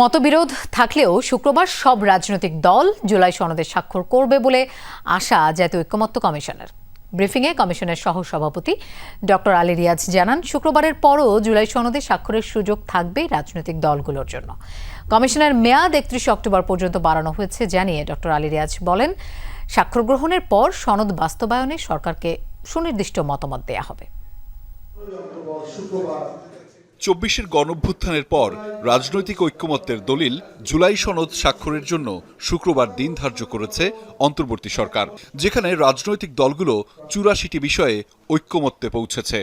মতবিরোধ থাকলেও শুক্রবার সব রাজনৈতিক দল জুলাই সনদে স্বাক্ষর করবে বলে আশা জাতীয় ঐক্যমত্য কমিশনের। ব্রিফিংয়ে কমিশনের সহ সভাপতি ডক্টর আলী রিয়াজ জানান, শুক্রবারের পরও জুলাই সনদে স্বাক্ষরের সুযোগ থাকবে রাজনৈতিক দলগুলোর জন্য। কমিশনের মেয়াদ একত্রিশে অক্টোবর পর্যন্ত বাড়ানো হয়েছে জানিয়ে ডক্টর আলী রিয়াজ বলেন, স্বাক্ষর গ্রহণের পর সনদ বাস্তবায়নে সরকারকে সুনির্দিষ্ট মতামত দেয়া হবে। চব্বিশের গণভ্যুত্থানের পর রাজনৈতিক ঐক্যমত্যের দলিল জুলাই সনদ স্বাক্ষরের জন্য শুক্রবার দিন ধার্য করেছে অন্তর্বর্তী সরকার, যেখানে রাজনৈতিক দলগুলো চুরাশিটি বিষয়ে ঐক্যমত্যে পৌঁছেছে।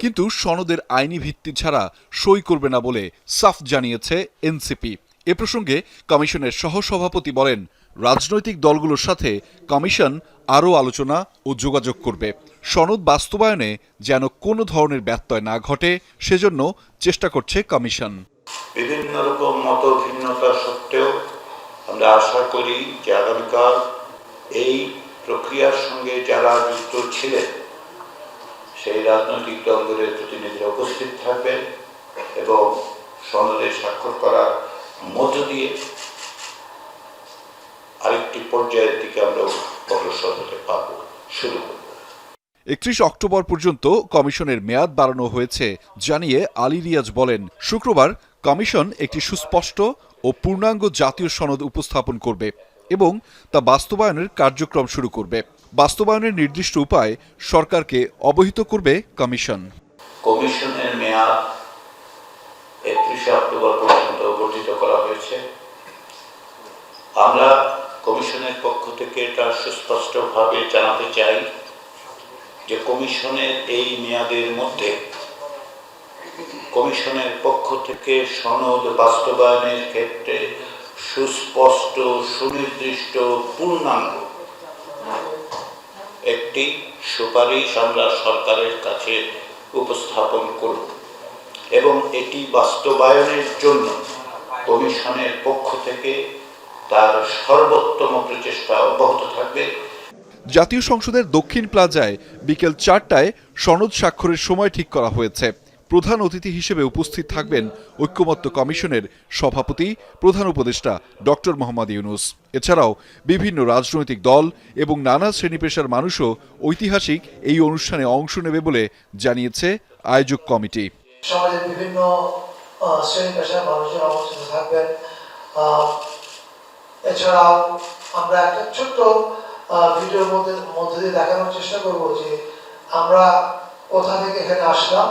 কিন্তু সনদের আইনি ভিত্তি ছাড়া সই করবে না বলে সাফ জানিয়েছে এনসিপি। এ প্রসঙ্গে কমিশনের সহসভাপতি বলেন রাজনৈতিক দলগুলোর সাথে কমিশন আরও আলোচনা ও যোগাযোগ করবে। সনদ বাস্তবায়নে যেন কোনো ধরনের ব্যত্যয় না ঘটে, সেজন্য চেষ্টা করছে কমিশন। বিভিন্ন রকম মত ভিন্নতা সত্ত্বেও আমরা আশা করি যে আগামীকাল এই প্রক্রিয়ার সঙ্গে যারা যুক্ত ছিলেন, সেই রাজনৈতিক দলগুলোর প্রতিনিধিরা উপস্থিত থাকবেন এবং সনদে স্বাক্ষর করার মধ্য দিয়ে আরেকটি পর্যায়ের দিকে আমরা অগ্রসর হতে পারব শুরু করব। একত্রিশ অক্টোবর পর্যন্ত কমিশনের মেয়াদ বাড়ানো হয়েছে জানিয়ে আলী রিয়াজ বলেন শুক্রবার কমিশন একটি সুস্পষ্ট ও পূর্ণাঙ্গ জাতীয় সনদ উপস্থাপন করবে এবং তা বাস্তবায়নের কার্যক্রম শুরু করবে। বাস্তবায়নের নির্দিষ্ট উপায় সরকারকে অবহিত করবে কমিশন। কমিশনের মেয়াদ একত্রিশে অক্টোবর পর্যন্ত বর্ধিত করা হয়েছে। আমরা কমিশনের পক্ষ থেকে এটা সুস্পষ্টভাবে জানাতে চাই যে কমিশনের এই মেয়াদের মধ্যে কমিশনের পক্ষ থেকে সনদ বাস্তবায়নের ক্ষেত্রে সুস্পষ্ট, সুনির্দিষ্ট, পূর্ণাঙ্গ একটি সুপারিশ আমরা সরকারের কাছে উপস্থাপন করব এবং এটি বাস্তবায়নের জন্য কমিশনের পক্ষ থেকে তার সর্বোত্তম প্রচেষ্টা অব্যাহত থাকবে। জাতীয় সংসদের দক্ষিণ প্লাজায় বিকেল চারটায় সনদ স্বাক্ষরের সময় ঠিক করা হয়েছে। প্রধান অতিথি হিসেবে উপস্থিত থাকবেন ঐক্যমত্য কমিশনের সভাপতি প্রধান উপদেষ্টা ডক্টর মোহাম্মদ ইউনুস। এছাড়াও বিভিন্ন রাজনৈতিক দল এবং নানা শ্রেণি পেশার মানুষও ঐতিহাসিক এই অনুষ্ঠানে অংশ নেবে বলে জানিয়েছে আয়োজক কমিটি। সমাজের বিভিন্ন শ্রেণি পেশার মানুষজন অবস্থিত থাকবেন। এছাড়াও আমরা একটা ছোট্ট ভিডিওর মধ্যে মধ্যে দিয়ে দেখানোর চেষ্টা করব যে আমরা কোথা থেকে এখানে আসলাম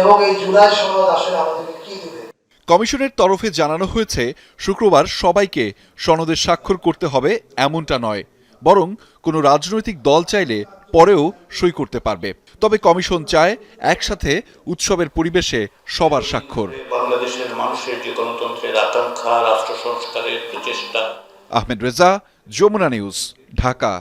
এবং এই জুলাই সনদ আসলে আমাদেরকে কি দেবে। কমিশনের তরফে জানানো হয়েছে, শুক্রবার সবাইকে সনদে স্বাক্ষর করতে হবে এমনটা নয়, বরং কোনো রাজনৈতিক দল চাইলে পরেও সই করতে পারবে। তবে কমিশন চায় একসাথে উৎসবের পরিবেশে সবার স্বাক্ষর। বাংলাদেশের মানুষের যে গণতন্ত্রের আকাঙ্ক্ষা রাষ্ট্র সংস্কারের প্রচেষ্টা। আহমেদ রেজা যমুনা নিউজ ঢাকা।